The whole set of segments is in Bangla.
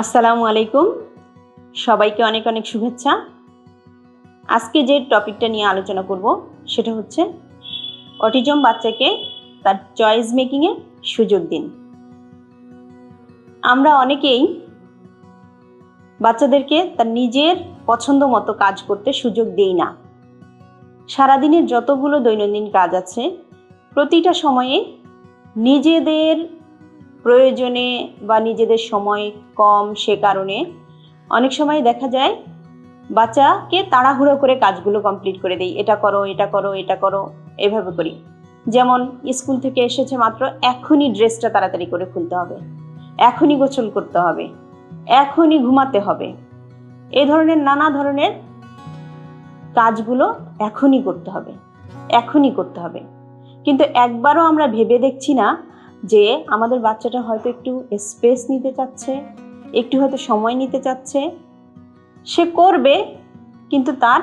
আসসালামু আলাইকুম। সবাইকে অনেক অনেক শুভেচ্ছা। আজকে যে টপিকটা নিয়ে আলোচনা করব, সেটা হচ্ছে অটিজম বাচ্চাকে তার চয়েস মেকিংয়ে সুযোগ দিন। আমরা অনেকেই বাচ্চাদেরকে তার নিজের পছন্দ মতো কাজ করতে সুযোগ দেই না। সারাদিনের যতগুলো দৈনন্দিন কাজ আছে, প্রতিটা সময়ে নিজেদের প্রয়োজনে বা নিজেদের সময় কম সে কারণে অনেক সময় দেখা যায় বাচ্চাকে তাড়াহুড়ো করে কাজগুলো কমপ্লিট করে দেই। এটা করো এটা করো এটা করো, এভাবে করি। যেমন স্কুল থেকে এসেছে মাত্র এখনই ড্রেসটা তাড়াতাড়ি করে খুলতে হবে। এখনই গোসল করতে হবে। এখনই ঘুমাতে হবে। এ ধরনের নানা ধরনের কাজগুলো এখনই করতে হবে। এখনই করতে হবে। কিন্তু একবারও আমরা ভেবে দেখছি না যে আমাদের বাচ্চাটা হয়তো একটু স্পেস নিতে চাচ্ছে, একটু হয়তো সময় নিতে চাচ্ছে, সে করবে, কিন্তু তার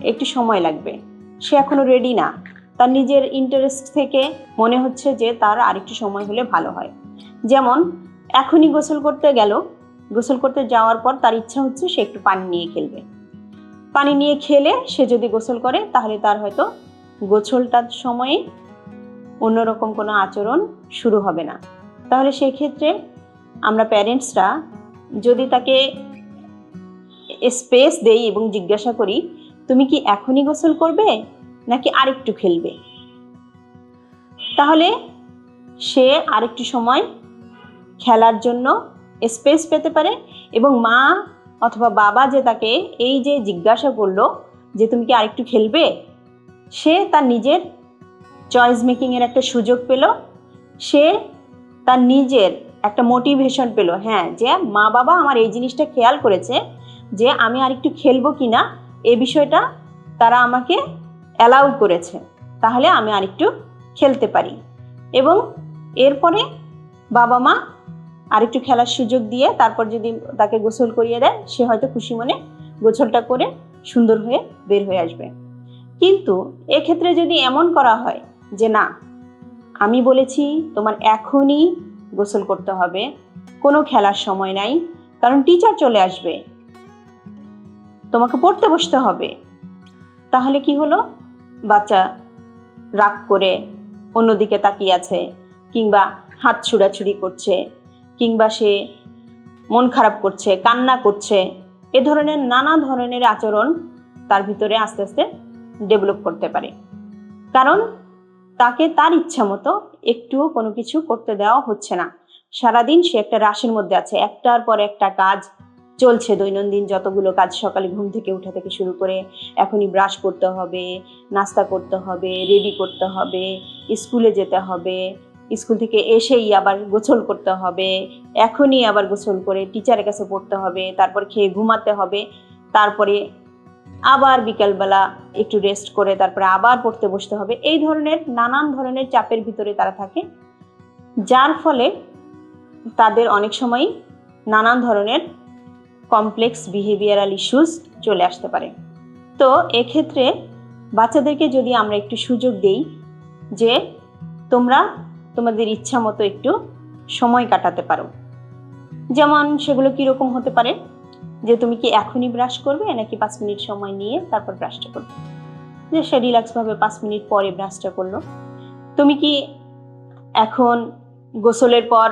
একটু সময় লাগবে। সে এখনও রেডি না। তার নিজের ইন্টারেস্ট থেকে মনে হচ্ছে যে তার আরেকটু সময় হলে ভালো হয়। যেমন, এখনই গোসল করতে গেল। গোসল করতে যাওয়ার পর তার ইচ্ছা হচ্ছে সে একটু পানি নিয়ে খেলবে। পানি নিয়ে খেলে সে যদি গোসল করে, তাহলে তার হয়তো গোসলটার সময়ে অন্যরকম কোনো আচরণ শুরু হবে না। তাহলে সেক্ষেত্রে আমরা প্যারেন্টসরা যদি তাকে স্পেস দেই এবং জিজ্ঞাসা করি, তুমি কি এখনই গোসল করবে নাকি আরেকটু খেলবে? তাহলে সে আরেকটু সময় খেলার জন্য স্পেস পেতে পারে এবং মা অথবা বাবা যে তাকে এই যে জিজ্ঞাসা করল যে, তুমি কি আরেকটু খেলবে? সে তার নিজের চয়েস মেকিংয়ের একটা সুযোগ পেল। সে তার নিজের একটা মোটিভেশন পেল। হ্যাঁ যে মা বাবা আমার এই জিনিসটা খেয়াল করেছে যে আমি আর একটু খেলব কি না এ বিষয়টা তারা আমাকে অ্যালাউ করেছে। তাহলে আমি আর একটু খেলতে পারি। এবং এরপরে বাবা মা আরেকটু খেলার সুযোগ দিয়ে তারপর যদি তাকে গোসল করিয়ে দেয়, সে হয়তো খুশি মনে গোসলটা করে সুন্দর হয়ে বের হয়ে আসবে। কিন্তু এক্ষেত্রে যদি এমন করা হয় যে না, আমি বলেছি তোমার এখনই গোসল করতে হবে। কোনো খেলার সময় নাই, কারণ টিচার চলে আসবে। তোমাকে পড়তে বসতে হবে। তাহলে কি হলো? বাচ্চা রাগ করে অন্যদিকে তাকিয়ে আছে, কিংবা হাত ছুড়াছুড়ি করছে, কিংবা সে মন খারাপ করছে, কান্না করছে। এ ধরনের নানা ধরনের আচরণ তার ভিতরে আস্তে আস্তে ডেভেলপ করতে পারে। কারণ তাকে তার ইচ্ছা মতো একটুও কোনো কিছু করতে দেওয়া হচ্ছে না। সারাদিন সে একটা রাশের মধ্যে আছে, একটার পর একটা কাজ চলছে দৈনন্দিন যতগুলো কাজ সকালে ঘুম থেকে উঠা থেকে শুরু করে এখনই ব্রাশ করতে হবে, নাস্তা করতে হবে রেডি করতে হবে, স্কুলে যেতে হবে, স্কুল থেকে এসেই আবার গোসল করতে হবে, এখনই আবার গোসল করে টিচারের কাছে পড়তে হবে, তারপর খেয়ে ঘুমাতে হবে, তারপরে আবার বিকালবেলা একটু রেস্ট করে তারপরে আবার পড়তে বসতে হবে। এই ধরনের, নানান ধরনের চাপের ভিতরে তারা থাকে। যার ফলে তাদের অনেক সময় নানান ধরনের কমপ্লেক্স বিহেভিয়ারাল ইস্যুস চলে আসতে পারে। তো এক্ষেত্রে বাচ্চাদেরকে যদি আমরা একটু সুযোগ দেই যে তোমরা তোমাদের ইচ্ছা মতো একটু সময় কাটাতে পারো। যেমন সেগুলো কীরকম হতে পারে? যে তুমি কি এখনই ব্রাশ করবে নাকি পাঁচ মিনিট সময় নিয়ে তারপর ব্রাশটা করবে? যে সে রিল্যাক্সভাবে পাঁচ মিনিট পরে ব্রাশটা করল। তুমি কি এখন গোসলের পর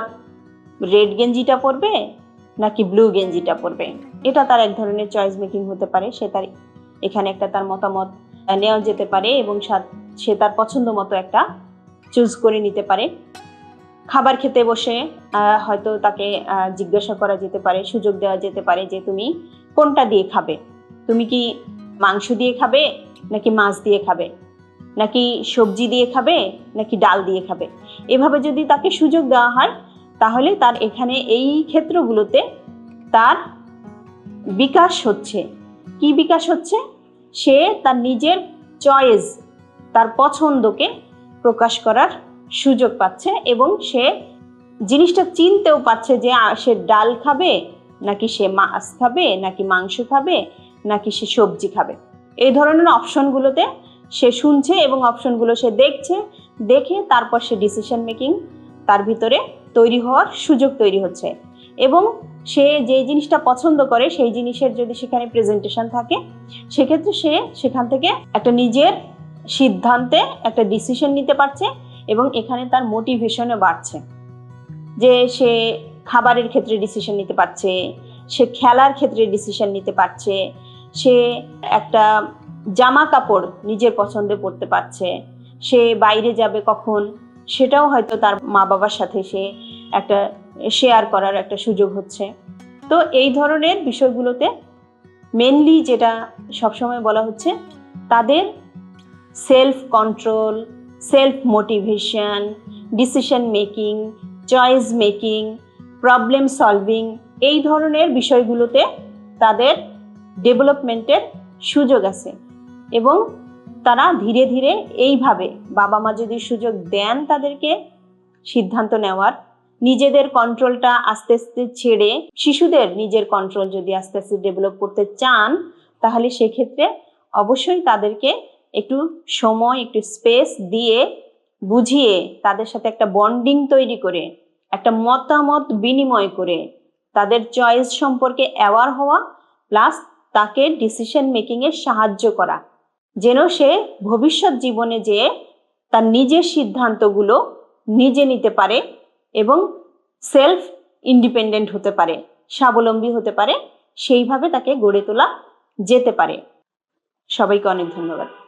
রেড গেঞ্জিটা পরবে নাকি ব্লু গেঞ্জিটা পরবে? এটা তার এক ধরনের চয়েস মেকিং হতে পারে। সে তার এখানে একটা তার মতামত নেওয়া যেতে পারে এবং সে তার পছন্দ মতো একটা চুজ করে নিতে পারে। খাবার খেতে বসে হয়তো তাকে জিজ্ঞাসা করা যেতে পারে, সুযোগ দেওয়া যেতে পারে যে তুমি কোনটা দিয়ে খাবে? তুমি কি মাংস দিয়ে খাবে নাকি মাছ দিয়ে খাবে? নাকি সবজি দিয়ে খাবে নাকি ডাল দিয়ে খাবে? এভাবে যদি তাকে সুযোগ দেওয়া হয়, তাহলে তার এখানে এই ক্ষেত্রগুলোতে তার বিকাশ হচ্ছে। কি বিকাশ হচ্ছে? সে তার নিজের চয়েস তার পছন্দকে প্রকাশ করার সুযোগ পাচ্ছে এবং সে জিনিসটা চিনতেও পাচ্ছে যে সে ডাল খাবে, নাকি সে মাছ খাবে, নাকি মাংস খাবে, নাকি সে সবজি খাবে। এই ধরনের অপশনগুলোতে সে শুনছে এবং অপশনগুলো সে দেখছে, দেখে তারপর সে ডিসিশন মেকিং তার ভিতরে তৈরি হওয়ার সুযোগ তৈরি হচ্ছে। এবং সে যে জিনিসটা পছন্দ করে, সেই জিনিসের যদি সেখানে প্রেজেন্টেশন থাকে, সেক্ষেত্রে সে সেখান থেকে একটা নিজের সিদ্ধান্তে একটা ডিসিশন নিতে পারছে এবং এখানে তার মোটিভেশনও বাড়ছে। যে সে খাবারের ক্ষেত্রে ডিসিশন নিতে পারছে, সে খেলার ক্ষেত্রে ডিসিশন নিতে পারছে, সে একটা জামা কাপড় নিজের পছন্দে পড়তে পারছে, সে বাইরে যাবে কখন, সেটাও হয়তো তার মা বাবার সাথে সে একটা শেয়ার করার একটা সুযোগ হচ্ছে। তো এই ধরনের বিষয়গুলোতে মেনলি যেটা সবসময় বলা হচ্ছে, তাদের self control self motivation decision making choice making problem solving এই ধরনের বিষয়গুলোতে তাদের ডেভেলপমেন্টের সুযোগ আছে। এবং তারা ধীরে ধীরে এইভাবে বাবা মা যদি সুযোগ দেন তাদেরকে সিদ্ধান্ত নেওয়ার, নিজেদের কন্ট্রোলটা আস্তে আস্তে ছেড়ে শিশুদের নিজের কন্ট্রোল যদি আস্তে আস্তে ডেভেলপ করতে চান, তাহলে সেক্ষেত্রে অবশ্যই তাদেরকে একটু সময়, একটু স্পেস দিয়ে বুঝিয়ে তাদের সাথে একটা বন্ডিং তৈরি করে, একটা মতামত বিনিময় করে তাদের চয়েস সম্পর্কে অ্যাওয়ার হওয়া প্লাস তাকে ডিসিশন মেকিংয়ে সাহায্য করা। যেন সে ভবিষ্যৎ জীবনে যে তার নিজের সিদ্ধান্তগুলো নিজে নিতে পারে এবং সেলফ ইন্ডিপেন্ডেন্ট হতে পারে, স্বাবলম্বী হতে পারে, সেইভাবে তাকে গড়ে তোলা যেতে পারে। সবাইকে অনেক ধন্যবাদ।